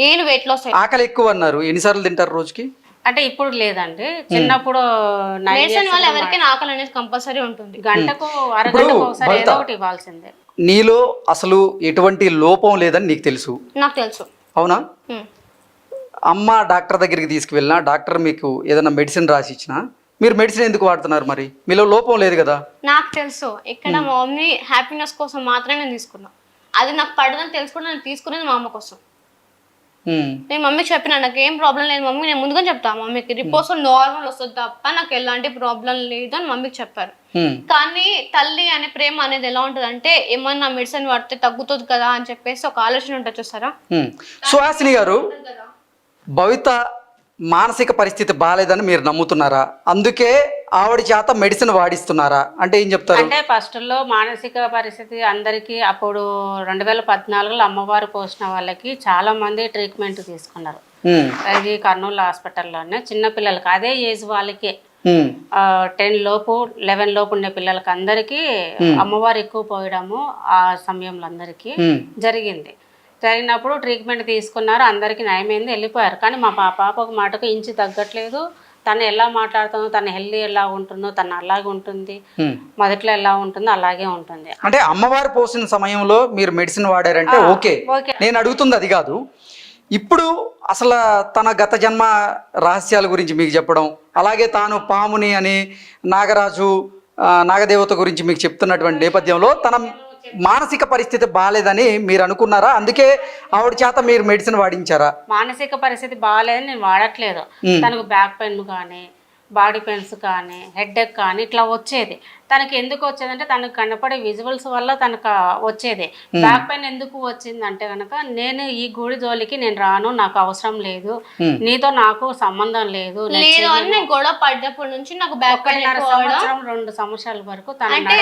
నేను weight loss ఆకలి ఎక్కువ అన్నారు ఎన్నిసార్లు తింటారు రోజుకి? అంటే ఇప్పుడు లేదండి. చిన్నప్పుడు ఎవరికైనా ఆకలి అనేది కంపల్సరీ ఉంటుంది. గంటకు అరగంటకు ఒకసారి బయట- ఏదో ఒకటి ఇవ్వాల్సిందే. నీలో అసలు ఎటువంటి లోపం లేదని నీకు తెలుసు? నాకు తెలుసు. అవునా. అమ్మ డాక్టర్ దగ్గరికి తీసుకువెళ్ళినా డాక్టర్ మీకు ఏదైనా మెడిసిన్ రాసి ఇచ్చినా మీరు మెడిసిన్ ఎందుకు వాడుతున్నారు మరి? మీలో లోపం లేదు కదా? నాకు తెలుసు. ఇక్కడ మా మమ్మీ హ్యాపీనెస్ కోసం మాత్రమే నేను తీసుకున్నా. అది నాకు పడదని తెలుసుకుని నేను తీసుకునేది మా అమ్మ కోసం. నేను మమ్మీకి చెప్పిన నాకు ఏం ప్రాబ్లం లేదు మమ్మీ నేను ముందుగా చెప్తా మమ్మీకి రిపోర్ట్స్ నార్మల్ వస్తుంది తప్ప నాకు ఎలాంటి ప్రాబ్లం లేదు అని మమ్మీకి చెప్పారు. కానీ తల్లి అనే ప్రేమ అనేది ఎలా ఉంటుంది అంటే ఏమన్నా మెడిసిన్ వాడితే తగ్గుతుంది కదా అని చెప్పేసి ఒక ఆలోచన ఉంటుంది చూసారా. సుహాసిని గారు భవిత మానసిక పరిస్థితి బాగాలేదని మీరు నమ్ముతున్నారా? అందుకే ఆవిడ చేత మెడిసిన్ వాడిస్తున్నారా? అంటే ఏం చెప్తారు? అంటే ఫస్ట్లో మానసిక పరిస్థితి అందరికీ అప్పుడు రెండు వేల పద్నాలుగులో అమ్మవారు పోసిన వాళ్ళకి చాలా మంది ట్రీట్మెంట్ తీసుకున్నారు. అది కర్నూలు హాస్పిటల్లోనే చిన్న పిల్లలకి. అదే ఏజ్ వాళ్ళకే. టెన్ లోపు లెవెన్ లోపు ఉండే పిల్లలకి అందరికీ అమ్మవారు ఎక్కువ పోయడము ఆ సమయంలో అందరికీ జరిగింది. జరిగినప్పుడు ట్రీట్మెంట్ తీసుకున్నారు. అందరికీ నయమైంది వెళ్ళిపోయారు. కానీ మా పాప ఒక మాటకు ఇంచి తగ్గట్లేదు. తను ఎలా మాట్లాడుతుందో తన హెల్దీ ఎలా ఉంటుందో తను అలాగే ఉంటుంది. మొదట్లో ఎలా ఉంటుందో అలాగే ఉంటుంది. అంటే అమ్మవారు పోసిన సమయంలో మీరు మెడిసిన్ వాడారంటే ఓకే. నేను అడుగుతుంది అది కాదు. ఇప్పుడు అసలు తన గత జన్మ రహస్యాల గురించి మీకు చెప్పడం అలాగే తాను పాముని అని నాగరాజు నాగదేవత గురించి మీకు చెప్తున్నటువంటి నేపథ్యంలో తన మానసిక పరిస్థితి బాగాలేదని మీరు అనుకున్నారా? అందుకే ఆవిడ చేత మీరు మెడిసిన్ వాడించారా? మానసిక పరిస్థితి బాగాలేదని నేను వాడట్లేదు. తనకు బ్యాక్ పెయిన్ కానీ బాడీ పెయిన్స్ కానీ హెడ్ఏక్ కానీ ఇట్లా వచ్చేది. తనకి ఎందుకు వచ్చేదంటే తనకు కనపడే విజువల్స్ వల్ల తనకు వచ్చేది. బ్యాక్ పెయిన్ ఎందుకు వచ్చిందంటే కనుక నేను ఈ గుడి జోలికి నేను రాను నాకు అవసరం లేదు. నీతో నాకు సంబంధం లేదు గొడవ పడ్డప్పటి నుంచి నాకు బ్యాక్ సంవత్సరం రెండు సంవత్సరాల వరకు తన అంటే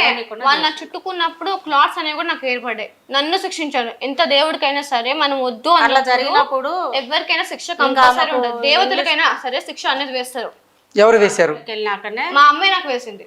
వాళ్ళు చుట్టుకున్నప్పుడు క్లాత్స్ అనేవి కూడా నాకు ఏర్పడ్డాయి. నన్ను శిక్షించాడు ఎంత దేవుడికైనా సరే మనం వద్దు అట్లా అన్నప్పుడు జరిగినప్పుడు ఎవరికైనా శిక్ష కంపల్సరీ ఉంటుంది. దేవతలకైనా సరే శిక్ష అనేది వేస్తారు. ఎవరు వేశారు? వెళ్ళినాకనే మా అమ్మాయి నాకు వేసింది.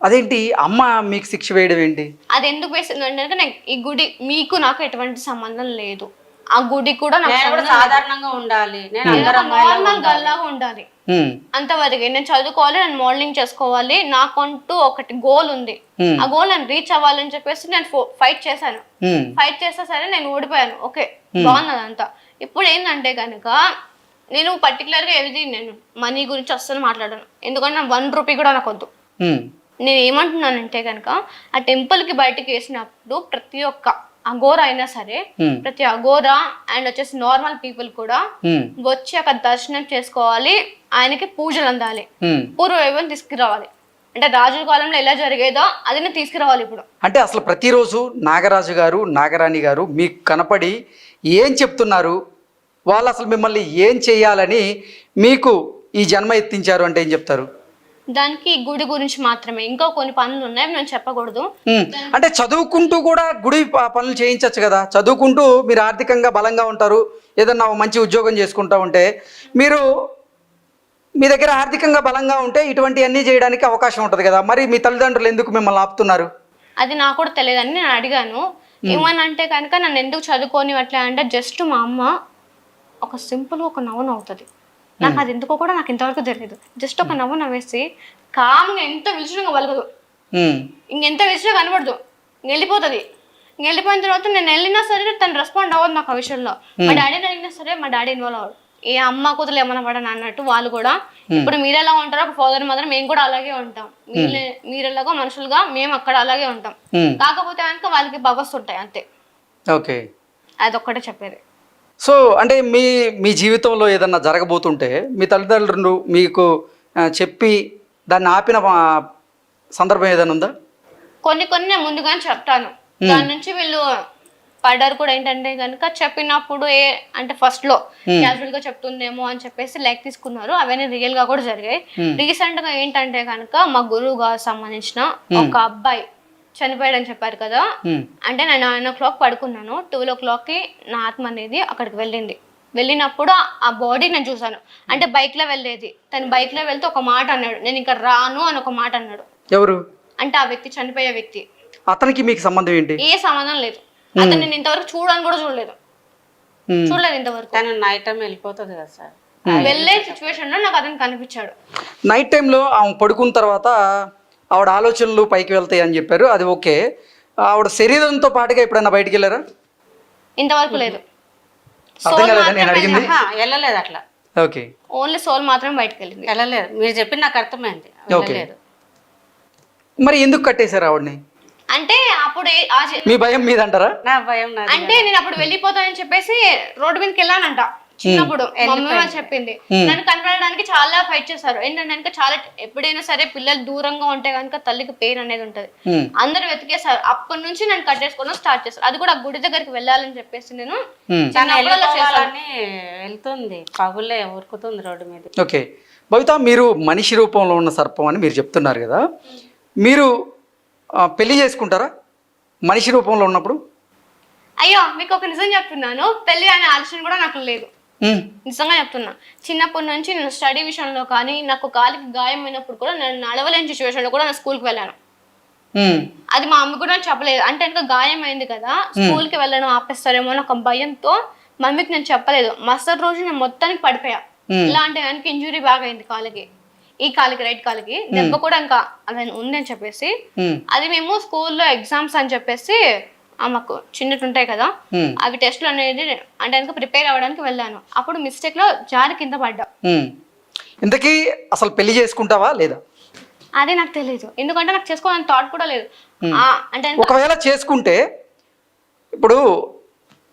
అదేంటి? అమ్మ మీకు శిక్ష వేయడం ఏంటి? అది ఎందుకు వేసింది అంటే నాకు ఈ గుడి మీకు నాకు ఎటువంటి సంబంధం లేదు. ఆ గుడి కూడా నాకు నేను కూడా సాధారణంగా ఉండాలి. నేను అందరు నార్మల్ గల్లాగా ఉండాలి. ఉమ్, అంతవరకు నేను చదువుకోవాలి నేను మోడలింగ్ చేసుకోవాలి నాకంటూ ఒకటి గోల్ ఉంది. Hmm. ఆ గోల్ నేను రీచ్ అవ్వాలని చెప్పేసి నేను ఫైట్ చేశాను. ఉమ్, ఫైట్ చేస్తే సరే నేను ఓడిపోయాను ఓకే బాగుంది అదంతా. ఇప్పుడు ఏంటంటే కనుక నేను particular గా ఏది నేను. మనీ గురించి అస్సలు మాట్లాడాను. ఎందుకంటే నా వన్ రూపీ కూడా నాకు వద్దు నేను ఏమంటున్నానంటే కనుక ఆ temple కి బయటకు వేసినప్పుడు ప్రతి ఒక్క అఘోర అయినా సరే. ప్రతి అఘోర అండ్ వచ్చేసి నార్మల్ పీపుల్ కూడా వచ్చి అక్కడ దర్శనం చేసుకోవాలి. ఆయనకి పూజలు అందాలి. ఉమ్. పూర్వ వైభవం తీసుకురావాలి? అంటే రాజుల కాలంలో ఎలా జరిగేదో అది నేను తీసుకురావాలి ఇప్పుడు. అంటే అసలు ప్రతిరోజు నాగరాజు గారు నాగరాణి గారు మీకు కనపడి ఏం చెప్తున్నారు? వాళ్ళు అసలు మిమ్మల్ని ఏం చేయాలని మీకు ఈ జన్మ ఎత్తించారు అంటే ఏం చెప్తారు? దానికి గుడి గురించి మాత్రమే. ఇంకా కొన్ని పనులు ఉన్నాయి నేను చెప్పకూడదు. అంటే చదువుకుంటూ కూడా గుడి పనులు చేయించవచ్చు కదా. చదువుకుంటూ మీరు ఆర్థికంగా బలంగా ఉంటారు. ఏదన్నా మంచి ఉద్యోగం చేసుకుంటా ఉంటే మీరు మీ దగ్గర ఆర్థికంగా బలంగా ఉంటే ఇటువంటివన్నీ చేయడానికి అవకాశం ఉంటుంది కదా. మరి మీ తల్లిదండ్రులు ఎందుకు మిమ్మల్ని ఆపుతున్నారు? అది నాకు కూడా తెలియదని నేను అడిగాను. ఏమని అంటే కనుక నన్ను ఎందుకు చదువుకొని అట్లా అంటే జస్ట్ మా అమ్మ ఒక సింపుల్ ఒక నవ్వు నవ్వుతుంది నాకు అది ఎందుకో కూడా నాకు ఇంతవరకు తెలియదు జస్ట్ ఒక నవ్వు నవ్వేసి కామ్గా ఎంత పిలిచినా వలగదు. ఇంకెంత పిలిచినా కనబడదు. వెళ్ళిపోతుంది వెళ్ళిపోయిన తర్వాత నేను వెళ్ళినా సరే తను రెస్పాండ్ అవ్వదు నాకు ఆ విషయంలో. మా డాడీని అడిగినా సరే మా డాడీ ఇన్వాల్వ్ అవ్వడు ఏ అమ్మ కూతురు ఏమన్నా పడని అన్నట్టు వాళ్ళు కూడా. ఇప్పుడు మీరు ఎలా ఉంటారో ఫాదర్ మదర్ మేము కూడా అలాగే ఉంటాం. మీరు ఎలాగో మనుషులుగా మేము అక్కడ అలాగే ఉంటాం. కాకపోతే కనుక వాళ్ళకి బవర్స్ ఉంటాయి అంతే. ఓకే. అదొక్కటే చెప్పేది. సో అంటే మీ మీ జీవితంలో ఏదన్నా జరగబోతుంటే మీ తల్లిదండ్రులు మీకు ఆ, చెప్పి దాన్ని ఆపిన ఆ, సందర్భం ఏదైనా ఉందా? కొన్ని కొన్ని నేను ముందుగానే చెప్తాను. దాని నుంచి వీళ్ళు పడ్డారు కూడా ఏంటంటే కనుక చెప్పినప్పుడు ఏ అంటే ఫస్ట్లో క్యాజువల్గా చెప్తుందేమో అని చెప్పేసి లైక్ తీసుకున్నారు. అవన్నీ రియల్గా కూడా జరిగాయి. రీసెంట్గా ఏంటంటే కనుక మా గురువు గారు సంబంధించిన ఒక అబ్బాయి చనిపోయాడని చెప్పారు కదా. అంటే నేను నైన్ ఓ క్లాక్ పడుకున్నాను. ట్వెల్వ్ ఓ క్లాక్కి నా ఆత్మ అనేది అక్కడికి వెళ్ళింది. వెళ్ళినప్పుడు ఆ బాడీ నేను చూసాను అంటే బైక్లో వెళ్ళేది. తను బైక్లో వెళ్తే ఒక మాట అన్నాడు. నేను ఇంకా రాను అని ఒక మాట అన్నాడు. ఎవరు? అంటే ఆ వ్యక్తి చనిపోయే వ్యక్తి. అతనికి మీకు సంబంధం ఏంటి? ఏ సంబంధం లేదు. అతను నేను ఇంతవరకు చూడని కూడా చూడలేదు. చూడలేదు ఇంతవరకు. తను నైట్ టైం వెళ్ళిపోతుంది కదా సార్. వెళ్ళే సిచ్యువేషన్లో నాకు అతను కనిపించాడు. నైట్ టైంలో ఆమె పడుకున్న తర్వాత ఆవిడ ఆలోచనలు పైకి వెళ్తాయి అని చెప్పారు. అది ఓకే. ఆవిడ శరీరంతో పాటుగా ఎప్పుడైనా బయటికి వెళ్ళారా? ఇంతవరకు లేదు. అర్థం కాలేదా నేను అడిగింది. ఆహా, వెళ్ళలేదు అట్లా. ఓకే. ఓన్లీ సోల్ మాత్రమే బయటకు వెళ్ళింది. వెళ్ళలేదు. మీరు చెప్పి నాకు అర్థమైంది. వెళ్ళలేదు. మరి ఎందుకు కట్టేశారు ఆవిడని? అంటే అప్పుడు ఏ- ఆ జ- మీ భయం మీద అంటారా నా భయం నాది అంటే నేను అప్పుడు వెళ్ళిపోతానని చెప్పేసి రోడ్డు మీదకి వెళ్ళానంట. చిన్నప్పుడు మమ్మీ వాళ్ళు చెప్పింది. నన్ను కనపడడానికి చాలా ఫైట్ చేశారు. ఏంటంటే చాలా ఎప్పుడైనా సరే పిల్లలు దూరంగా ఉంటే కనుక తల్లికి పెయిన్ అనేది ఉంటది. అందరు వెతికేశారు. అప్పటి నుంచి నేను కట్టేసుకోవడం స్టార్ట్ చేశారు. అది కూడా గుడి దగ్గరికి వెళ్ళాలని చెప్పేసి నేను వెళ్తుంది. పగులే ఉరుకుతుంది రోడ్డు మీద. ఓకే. భవిత మీరు మనిషి రూపంలో ఉన్న సర్పం అని మీరు చెప్తున్నారు కదా. మీరు పెళ్ళి చేసుకుంటారా? మనిషి రూపంలో ఉన్నప్పుడు? అయ్యో మీకు ఒక నిజం చెప్తున్నాను. పెళ్ళి అనే ఆలోచన కూడా నాకు లేదు. నిజంగా చెప్తున్నా. చిన్నప్పటి నుంచి నేను స్టడీ విషయంలో కానీ నాకు కాలికి గాయం అయినప్పుడు కూడా నేను నడవలేని సిచ్యువేషన్లో కూడా నేను స్కూల్కి వెళ్ళాను. అది మా అమ్మ కూడా చెప్పలేదు. అంటే ఇంకా గాయం అయింది కదా స్కూల్కి వెళ్ళడం ఆపేస్తారేమో అని ఒక భయంతో మమ్మీకి నేను చెప్పలేదు. మరుసటి రోజు నేను మొత్తానికి పడిపోయా. ఇలా అంటే కనుక ఇంజురీ బాగా అయింది కాలికి. ఈ కాలికి రైట్ కాలికి. దెబ్బ కూడా ఇంకా అది ఉంది అని చెప్పేసి అది మేము స్కూల్లో ఎగ్జామ్స్ అని చెప్పేసి ఆ మాకు చిన్నట్టు ఉంటాయి కదా అవి టెస్ట్లు అనేది అంటే కనుక ప్రిపేర్ అవ్వడానికి వెళ్ళాను. అప్పుడు మిస్టేక్లో జారి కింద పడ్డా. ఇంతకీ అసలు పెళ్ళి చేసుకుంటావా లేదా? అదే నాకు తెలియదు ఎందుకంటే నాకు చేసుకోవాలని థాట్ కూడా లేదు. అంటే ఒకవేళ చేసుకుంటే ఇప్పుడు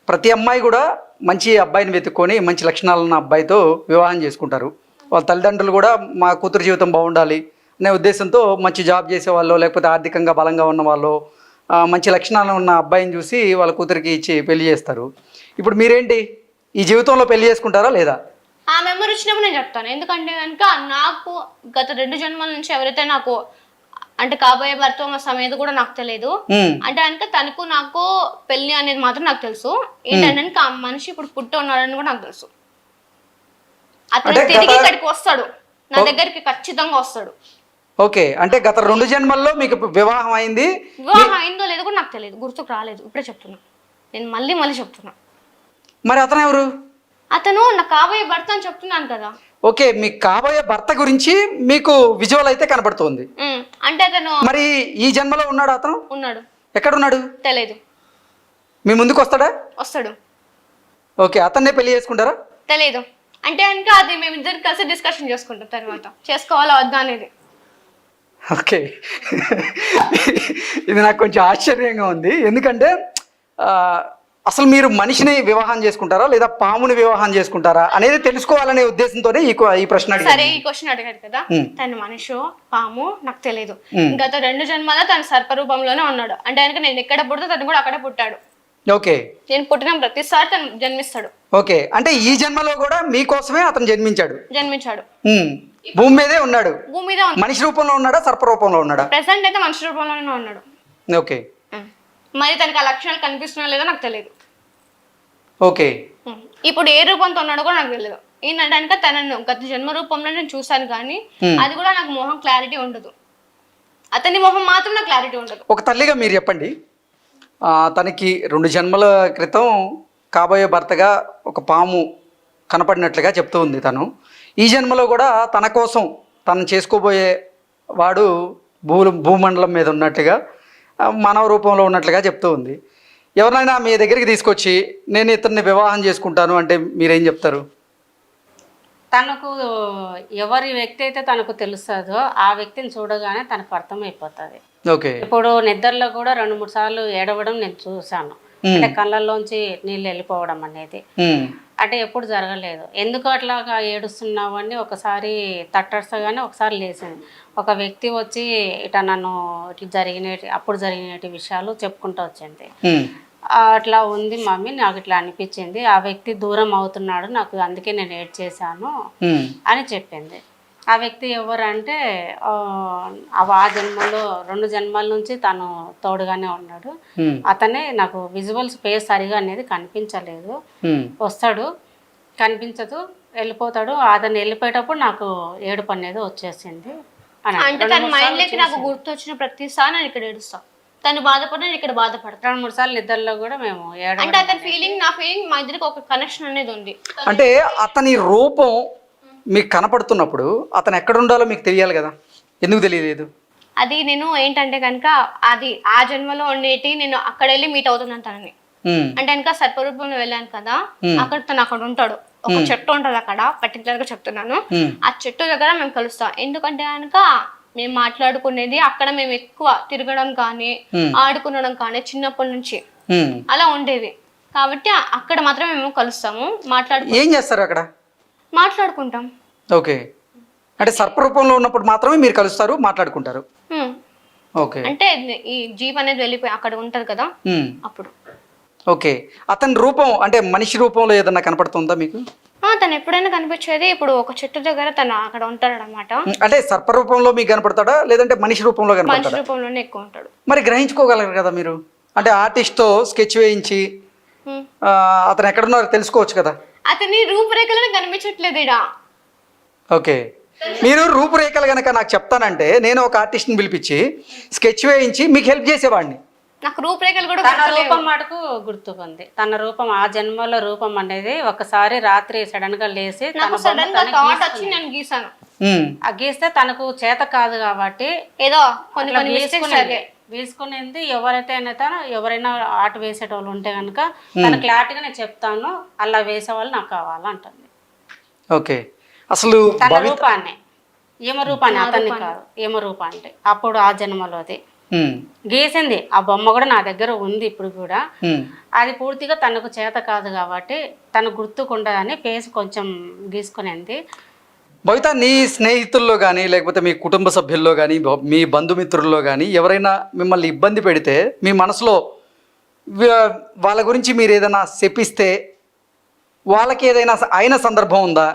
ప్రతి అమ్మాయి కూడా మంచి అబ్బాయిని వెతుక్కొని మంచి లక్షణాలు ఉన్న అబ్బాయితో వివాహం చేసుకుంటారు. వాళ్ళ తల్లిదండ్రులు కూడా మా కూతురు జీవితం బాగుండాలి అనే ఉద్దేశంతో మంచి జాబ్ చేసే వాళ్ళు లేకపోతే ఆర్థికంగా బలంగా ఉన్న వాళ్ళు మంచి లక్షణాలు ఉన్న అబ్బాయిని చూసి వాళ్ళ కూతురికి ఇచ్చి పెళ్ళి చేస్తారు. ఇప్పుడు మీరేంటి? ఈ జీవితంలో పెళ్ళి చేసుకుంటారా లేదా? ఆ మెమరీ వచ్చినప్పుడు నేను చెప్తాను. ఎందుకంటే కనుక నాకు గత రెండు జన్మల నుంచి ఎవరైతే నాకు అంటే కాబోయే భర్త సమేత కూడా నాకు తెలియదు. అంటే కనుక తనకు నాకు పెళ్ళి అనేది మాత్రం నాకు తెలుసు. ఏంటంటే ఆ మనిషి ఇప్పుడు పుట్టి ఉన్నాడని కూడా నాకు తెలుసు. అతను తిరిగి ఇక్కడికి వస్తాడు. నా దగ్గరికి ఖచ్చితంగా వస్తాడు. ఓకే అంటే గత రెండు జన్మల్లో మీకు వివాహం అయింది. వివాహం అయిందో లేదో కూడా నాకు తెలియదు గుర్తుకు రాలేదు ఇప్పుడే చెప్తున్నా. నేను మళ్ళీ మళ్ళీ చెప్తున్నా. మరి అతను ఎవరు? అతను నా కాబోయే భర్త అని చెప్తున్నాను కదా. ఓకే మీ కాబోయే భర్త గురించి మీకు విజువల్ అయితే కనబడుతోంది. ఉమ్, అంటే అతను మరి ఈ జన్మలో ఉన్నాడు అతను? ఉన్నాడు. ఎక్కడున్నాడు? తెలియదు మీ ముందుకు వస్తాడా? వస్తాడు. ఓకే అతన్నే పెళ్ళి చేసుకుంటారా? తెలియదు అంటే కనుక అది మేము ఇద్దరు కలిసి డిస్కషన్ చేసుకుంటాం తర్వాత. చేసుకోవాలా వద్దా అనేది. ఓకే. ఇది నాకు కొంచెం ఆశ్చర్యంగా ఉంది. ఎందుకంటే ఆ, అసలు మీరు మనిషిని వివాహం చేసుకుంటారా లేదా పాముని వివాహం చేసుకుంటారా అనేది తెలుసుకోవాలనే ఉద్దేశంతోనే ఈ ప్రశ్న సరే ఈ క్వశ్చన్ అడిగారు కదా. తను మనిషి పాము నాకు తెలియదు. గత రెండు జన్మల తను సర్పరూపంలోనే ఉన్నాడు. అంటే కనుక నేను ఎక్కడ పుడితే తను కూడా అక్కడే పుట్టాడు. ఓకే. నేను పుట్టిన ప్రతిసారి తను జన్మిస్తాడు. ఓకే. అంటే ఈ జన్మలో కూడా మీకోసమే అతను జన్మించాడు. జన్మించాడు. భూమి మీదే ఉన్నాడు. భూమి మీద మనిషి రూపంలో ఉన్నాడా సర్ప రూపంలో ఉన్నాడా? ప్రెసెంట్ అయితే మనిషి రూపంలోనే ఉన్నాడు. ఓకే. మరి తనకి ఆ లక్షణాలు కనిపిస్తున్నా లేదో నాకు తెలియదు ఓకే. ఇప్పుడు ఏ రూపంతో ఉన్నాడో కూడా నాకు తెలియదు ఏంటంటే తనను గత జన్మ రూపంలో నేను చూశాను కానీ. అది కూడా నాకు మొహం క్లారిటీ ఉండదు. అతని మొహం మాత్రం నాకు క్లారిటీ ఉండదు. ఒక తల్లిగా మీరు చెప్పండి. ఆ, తనకి రెండు జన్మల క్రితం కాబోయే భర్తగా ఒక పాము కనపడినట్లుగా చెప్తూ ఉంది తను. ఈ జన్మలో కూడా తన కోసం తను చేసుకోబోయే వాడు భూ భూమండలం మీద ఉన్నట్టుగా మానవ రూపంలో ఉన్నట్లుగా చెప్తూ ఉంది. ఎవరినైనా మీ దగ్గరికి తీసుకొచ్చి నేను ఇతన్ని వివాహం చేసుకుంటాను అంటే మీరేం చెప్తారు? తనకు ఎవరి వ్యక్తి అయితే తనకు తెలుస్తుందో ఆ వ్యక్తిని చూడగానే తనకు అర్థమైపోతుంది. ఓకే. ఇప్పుడు నిద్రలో కూడా రెండు మూడు సార్లు ఏడవడం నేను చూశాను. అంటే కళ్ళల్లోంచి నీళ్ళు వెళ్ళిపోవడం అనేది. అంటే ఎప్పుడు జరగలేదు. ఎందుకు అట్లాగా ఏడుస్తున్నావు అని ఒకసారి తట్టడసగానే ఒకసారి లేచింది. ఒక వ్యక్తి వచ్చి ఇట నన్ను ఇట్లా జరిగినటి అప్పుడు జరిగినటి విషయాలు చెప్పుకుంటూ వచ్చింది. అట్లా ఉంది మమ్మీ నాకు ఇట్లా అనిపించింది. ఆ వ్యక్తి దూరం అవుతున్నాడు నాకు అందుకే నేను ఏడ్ చేశాను అని చెప్పింది. ఆ వ్యక్తి ఎవరంటే ఆ, ఆ జన్మలో రెండు జన్మల నుంచి తను తోడుగానే ఉన్నాడు. అతనే నాకు విజువల్స్ పేస్ సరిగా అనేది కనిపించలేదు. వస్తాడు కనిపించదు వెళ్ళిపోతాడు. అతను వెళ్ళిపోయేటప్పుడు నాకు ఏడుపు అనేది వచ్చేసింది. అంటే తన మైండ్లోకి నాకు గుర్తు వచ్చిన ప్రతిసారి నేను ఇక్కడ ఏడుస్తా. తను బాధపడిన ఇక్కడ బాధపడతాను రెండు మూడు సార్లు ఇద్దరిలో కూడా మేము ఏడ అంటే అతని ఫీలింగ్ నా ఫీలింగ్ మా ఇద్దరికి ఒక కనెక్షన్ అనేది ఉంది. అంటే అతని రూపం మీకు కనపడుతున్నప్పుడు అతను ఎక్కడ ఉండాలో మీకు తెలియాలి కదా. ఎందుకు తెలియలేదు? అది నేను ఏంటంటే కనుక అది ఆ జన్మలో ఉండేటి నేను అక్కడ వెళ్ళి మీట్ అవుతున్నాను తనని. అంటే కనుక సర్పరూపంలో వెళ్ళాను కదా అక్కడ తను అక్కడ ఉంటాడు. ఒక చెట్టు ఉంటుంది అక్కడ పర్టికులర్గా చెప్తున్నాను. ఆ చెట్టు దగ్గర మేము కలుస్తాం. ఎందుకంటే కనుక మేము మాట్లాడుకునేది అక్కడ మేము ఎక్కువ తిరగడం కానీ. ఆడుకునడం కానీ చిన్నప్పటి నుంచి. అలా ఉండేది. కాబట్టి అక్కడ మాత్రమే మేము కలుస్తాము మాట్లాడుకు ఏం చేస్తారు అక్కడ? మాట్లాడుకుంటాం. ఓకే. అంటే సర్పరూపంలో ఉన్నప్పుడు మాత్రమే మీరు కలుస్తారు మాట్లాడుకుంటారు. ఓకే. అంటే ఈ జీప్ అనేది వెళ్ళిపోయి అక్కడ ఉంటది కదా అప్పుడు. ఓకే. అతని రూపం అంటే మనిషి రూపంలో ఏదన్నా కనపడుతుందా మీకు? తను ఎప్పుడైనా కనిపించేది ఇప్పుడు ఒక చెట్టు దగ్గర తను అక్కడ ఉంటాడు అనమాట అంటే సర్పరూపంలో మీకు కనపడతాడా? లేదంటే మనిషి రూపంలో మనిషి కనపడతాడా రూపంలోనే ఎక్కువ ఉంటాడు. మరి గ్రహించుకోగలరు కదా మీరు? అంటే ఆర్టిస్ట్తో స్కెచ్ వేయించి Hmm. ఆ, అతను ఎక్కడున్నారో తెలుసుకోవచ్చు కదా. అతని రూపురేఖలను కనిపించట్లేదు ఇడా ఓకే. మీరు రూపురేఖలు కనుక నాకు చెప్తానంటే నేను ఒక ఆర్టిస్ట్ని పిలిపించి స్కెచ్ వేయించి మీకు హెల్ప్ చేసేవాడిని. నాకు రూపురేఖలు కూడా తన. రూపం మటుకు గుర్తుకుంది. తన రూపం ఆ జన్మలో రూపం అనేది ఒకసారి రాత్రి సడన్గా నాకు సడన్ థాట్ గీసుకుంది. వచ్చి నేను గీసాను. ఆ గీస్తే తనకు చేత కాదు కాబట్టి ఏదో కొన్ని కొన్ని మిస్టేక్స్ గీసుకునేది. జరిగాయి. గీసుకునేది ఎవరైతే అయినా ఎవరైనా ఆట వేసేటోళ్ళు ఉంటే కనుక తన క్లారిటీగా నేను చెప్తాను అలా వేసే వాళ్ళు నాకు కావాలంటుంది ఓకే. అసలు తన రూపాన్ని. ఏమ రూపాన్ని అతన్ని కాదు ఏమ రూపం అంటే అప్పుడు ఆ జన్మలోది గీసింది ఆ బొమ్మ కూడా నా దగ్గర ఉంది ఇప్పుడు కూడా. అది పూర్తిగా తనకు చేత కాదు కాబట్టి తను గుర్తుకుండదని ఫేస్ కొంచెం గీసుకునేది. భవిత నీ స్నేహితుల్లో కానీ లేకపోతే మీ కుటుంబ సభ్యుల్లో కానీ మీ బంధుమిత్రుల్లో కానీ ఎవరైనా మిమ్మల్ని ఇబ్బంది పెడితే మీ మనసులో వాళ్ళ గురించి మీరు ఏదైనా శపిస్తే వాళ్ళకి ఏదైనా అయిన సందర్భం ఉందా?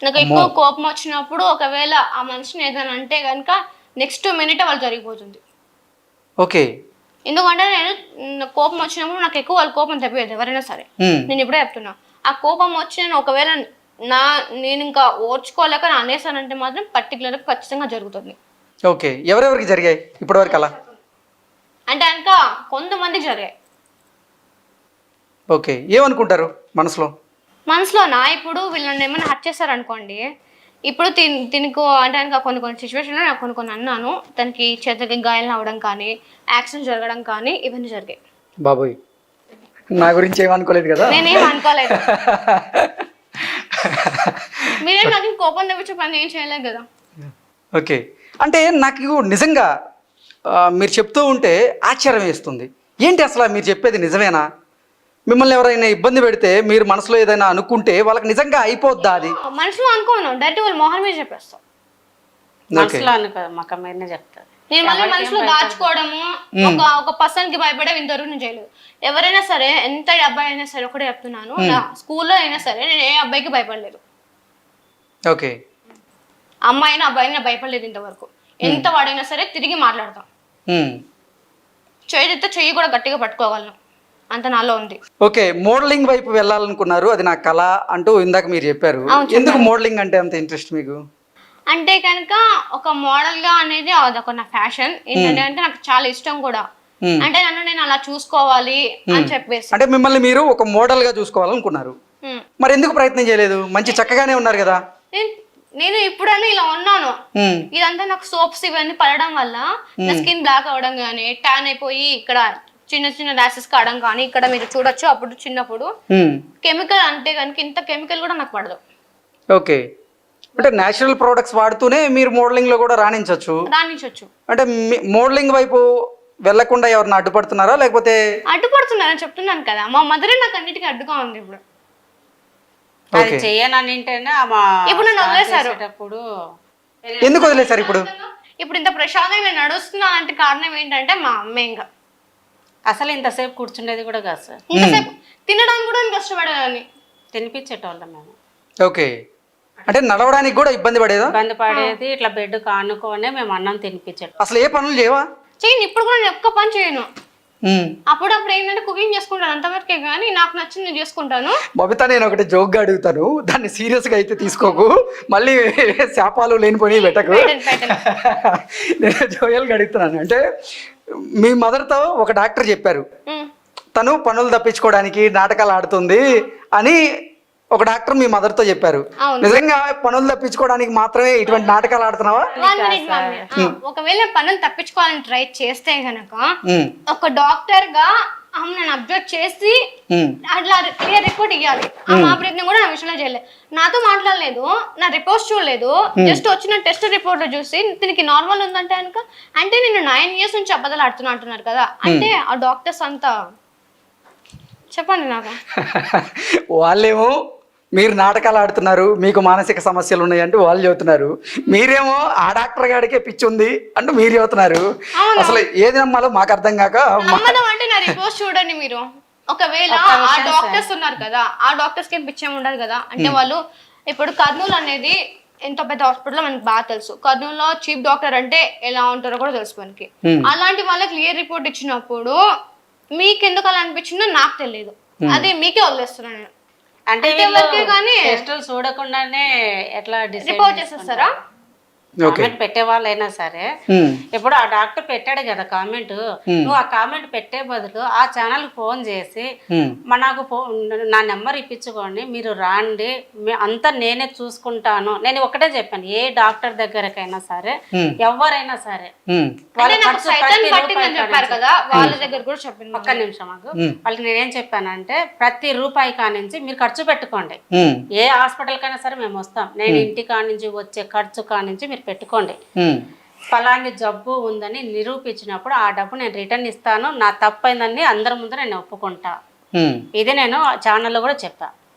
నాకు ఎక్కువ కోపం వచ్చినప్పుడు ఒకవేళ ఆ మనిషిని ఏదైనా అంటే కనుక నెక్స్ట్ మినిట్ వాళ్ళు జరిగిపోతుంది. ఓకే. ఎందుకంటే నేను కోపం వచ్చినప్పుడు నాకు ఎక్కువ వాళ్ళ కోపం తప్పేది ఎవరైనా సరే. నేను ఇప్పుడే చెప్తున్నా. ఆ కోపం వచ్చి నేను ఒకవేళ నా నేను ఇంకా ఓర్చుకోలేక నేను అనేసానంటే మాత్రం పర్టికులర్గా ఖచ్చితంగా జరుగుతుంది. ఓకే. ఎవరెవరికి జరిగాయి ఇప్పటివరకు అలా? అంటే కనుక కొంతమందికి జరిగాయి. ఓకే. ఏమనుకుంటారు మనసులో? మనసులో నా ఇప్పుడు వీళ్ళని ఏమైనా హత్య చేశారనుకోండి ఇప్పుడు తిన్ తినకు అంటే కనుక కొన్ని కొన్ని సిచ్యువేషన్లో నాకు కొన్ని కొన్ని అన్నాను. తనకి చేతికి గాయాలు అవ్వడం కానీ యాక్సిడెంట్ జరగడం కానీ ఇవన్నీ జరిగాయి. బాబోయ్. నా గురించి ఏమనుకోలేదు కదా? నేనేం అనుకోలేదు. మీరేం నాకు కోపం తెప్పించే పని ఏం చేయలేదు కదా. ఓకే. అంటే నాకు నిజంగా మీరు చెప్తూ ఉంటే ఆశ్చర్యం వేస్తుంది. ఏంటి అసలు మీరు చెప్పేది నిజమేనా? మిమ్మల్ని ఎవరైనా ఇబ్బంది పెడితే మీరు మనసులో ఏదైనా అనుకుంటే వాళ్ళకి నిజంగా అయిపోద్దా అది? మనసులో అనుకోను. డైరెక్ట్ వాళ్ళ మొహం మీద చెప్పేస్తాం ఓకే. మనసులో అనుకో మక్క మీదనే చెప్తారు. నేను మళ్ళీ మనసులో దాచుకోవడము ఒక ఒక పర్సన్కి భయపడే ఇంతవరకు నేను చేయలేదు. ఎవరైనా సరే ఎంత అబ్బాయి అయినా సరే ఒకటే చెప్తున్నాను. నా స్కూల్లో అయినా సరే నేను ఏ అబ్బాయికి భయపడలేదు. ఓకే. అమ్మాయి అయినా అబ్బాయి అయినా భయపడలేదు ఇంతవరకు. ఎంత వాడైనా సరే తిరిగి మాట్లాడతాం. చెయ్యి తెస్తే చెయ్యి కూడా గట్టిగా పట్టుకోగలను. అంత నాలో ఉంది. ఓకే మోడలింగ్ వైపు వెళ్ళాలనుకున్నారు. అది నా కళ అంటూ ఇందాక మీరు చెప్పారు. ఎందుకు మోడలింగ్ అంటే అంత ఇంట్రెస్ట్ మీకు? అంటే కనుక ఒక మోడల్గా అనేది అదొక నా ఫ్యాషన్. ఏంటంటే అంటే నాకు చాలా ఇష్టం కూడా. Hmm. అంటే నన్ను నేను అలా చూసుకోవాలి అని చెప్పేసి. అంటే మిమ్మల్ని మీరు ఒక మోడల్గా చూసుకోవాలనుకున్నారు. Hmm. మరి ఎందుకు ప్రయత్నం చేయలేదు? మంచి చక్కగానే ఉన్నారు కదా. నేను నేను ఇప్పుడన్నా ఇలా ఉన్నాను. ఇదంతా నాకు సోప్స్ ఇవన్నీ పడడం వల్ల నా స్కిన్ బ్లాక్ అవ్వడం కానీ ట్యాన్ అయిపోయి ఇక్కడ చిన్న చిన్న ర్యాసెస్ కావడం కానీ ఇక్కడ మీరు చూడొచ్చు అప్పుడు చిన్నప్పుడు. కెమికల్ అంటే కనుక ఇంత కెమికల్ కూడా నాకు పడదు. ఓకే. అంటే నేచురల్ ప్రోడక్ట్స్ వాడుతూనే మీరు మోడలింగ్లో కూడా రాణించవచ్చు రాణించవచ్చు అంటే మోడలింగ్ వైపు వెళ్ళకుండా ఎవరిని అడ్డుపడుతున్నారా? లేకపోతే అడ్డుపడుతున్నానని చెప్తున్నాను కదా మా మదరే నాకు అన్నిటికీ అడ్డుగా ఉంది ఇప్పుడు. అది చేయనని ఇప్పుడు నన్ను వదిలేశారు. ఎందుకు వదిలేశారు ఇప్పుడు? ఇప్పుడు ఇంత ప్రశాంతంగా నేను నడుస్తున్నా అంటే కారణం ఏంటంటే మా అమ్మే ఇంకా. అసలు ఇంతసేపు కూర్చుండేది కూడా కాదు సార్. ఇంతసేపు తినడానికి కూడా నేను కష్టపడేదాన్ని. తినిపించేటోళ్ళం మేము. ఓకే. అంటే నడవడానికి కూడా ఇబ్బంది పడేదా? ఇబ్బంది పడేది ఇట్లా బెడ్ కానుకోనే మేము అన్నం తినిపించేటోళ్ళం. అసలు ఏ పనులు చేయవా? చేయను ఇప్పుడు కూడా నేను ఒక్క పని చేయను. అప్పుడప్పుడు ఏంటంటే కుకింగ్ చేసుకుంటాను అంతవరకే కానీ నాకు నచ్చింది నేను చేసుకుంటాను. బబిత నేను ఒకటి జోక్గా అడుగుతాను. దాన్ని సీరియస్గా అయితే తీసుకోకు. మళ్ళీ శాపాలు లేనిపోయి పెట్టకు. నేను జోయల్గా అడుగుతున్నాను. అంటే మీ మదర్తో ఒక డాక్టర్ చెప్పారు. తను పనులు తప్పించుకోవడానికి నాటకాలు ఆడుతుంది అని ఒక డాక్టర్ మీ మదర్తో చెప్పారు. అవును. నిజంగా పనులు తప్పించుకోవడానికి మాత్రమే ఇటువంటి నాటకాలు ఆడుతున్నావా. ఆ, ఒకవేళ పనులు తప్పించుకోవాలని ట్రై చేస్తే గనక ఉమ్, ఒక డాక్టర్గా ఆమె నన్ను అబ్జర్వ్ చేసి ఉమ్, అట్లా క్లియర్ రిపోర్ట్ ఇవ్వాలి ఆ మా ప్రయత్నం కూడా నా విషయంలో చేయలేదు. నాతో మాట్లాడలేదు. నా రిపోర్ట్స్ చూడలేదు. జస్ట్ వచ్చిన టెస్ట్ రిపోర్ట్ చూసి దీనికి నార్మల్ ఉందంటే కనుక అంటే నేను నైన్ ఇయర్స్ నుంచి అబద్ధాలు ఆడుతున్నా అంటున్నారు కదా. అంటే ఆ డాక్టర్స్ అంతా చెప్పండి నాకు. వాళ్ళేమో మీరు నాటకాలు ఆడుతున్నారు మీకు మానసిక సమస్యలు ఉన్నాయంటూ వాళ్ళు చెబుతున్నారు. మీరేమో ఆ డాక్టర్ గాడికే పిచ్చి ఉంది అంటూ మీరు చెబుతున్నారు. అసలు ఏది నమ్మాలో మాకు అర్థం కాక నమ్మదం అంటే నా రిపోర్ట్స్ చూడండి మీరు. ఒకవేళ ఆ డాక్టర్స్ ఉన్నారు కదా ఆ డాక్టర్స్కి ఏం పిచ్చేం ఉండదు కదా? అంటే వాళ్ళు ఇప్పుడు కర్నూలు అనేది ఎంత పెద్ద హాస్పిటల్ మనకి బాగా తెలుసు. కర్నూలులో చీఫ్ డాక్టర్ అంటే ఎలా ఉంటారో కూడా తెలుసు మనకి. అలాంటి వాళ్ళకి క్లియర్ రిపోర్ట్ ఇచ్చినప్పుడు మీకు ఎందుకు అలా అనిపించిందో నాకు తెలియదు అది మీకే వదిలేస్తున్నాను నేను. అంటే అంతవరకే కానీ టెస్టులు చూడకుండానే ఎట్లా రిపోర్ట్ చేసేస్తారా? కామెంట్ పెట్టే వాళ్ళైనా సరే ఉమ్, ఇప్పుడు ఆ డాక్టర్ పెట్టాడు కదా కామెంట్. నువ్వు ఆ కామెంట్ పెట్టే బదులు ఆ ఛానల్ ఫోన్ చేసి మా నాకు నా నెంబర్ ఇప్పించుకోండి మీరు రాండి అంతా నేనే చూసుకుంటాను. నేను ఒకటే చెప్పాను ఏ డాక్టర్ దగ్గరకైనా సరే ఎవరైనా సరే. వాళ్ళ కదా దగ్గర కూడా చెప్పింది ఒక్క నిమిషం మాకు. వాళ్ళకి నేనేం చెప్పానంటే ప్రతి రూపాయి కానించి మీరు ఖర్చు పెట్టుకోండి. ఏ హాస్పిటల్ కైనా సరే మేము వస్తాం. నేను ఇంటి కానించి వచ్చే ఖర్చు కానించి మీరు పెట్టుకోండి. ఫలాని జబ్బు ఉందని నిరూపించినప్పుడు ఆ డబ్బు నేను రిటర్న్ ఇస్తాను. నా తప్పైందని అందరి ముందు నేను ఒప్పుకుంటా. ఇది నేను ఛానల్లో కూడా చెప్పా.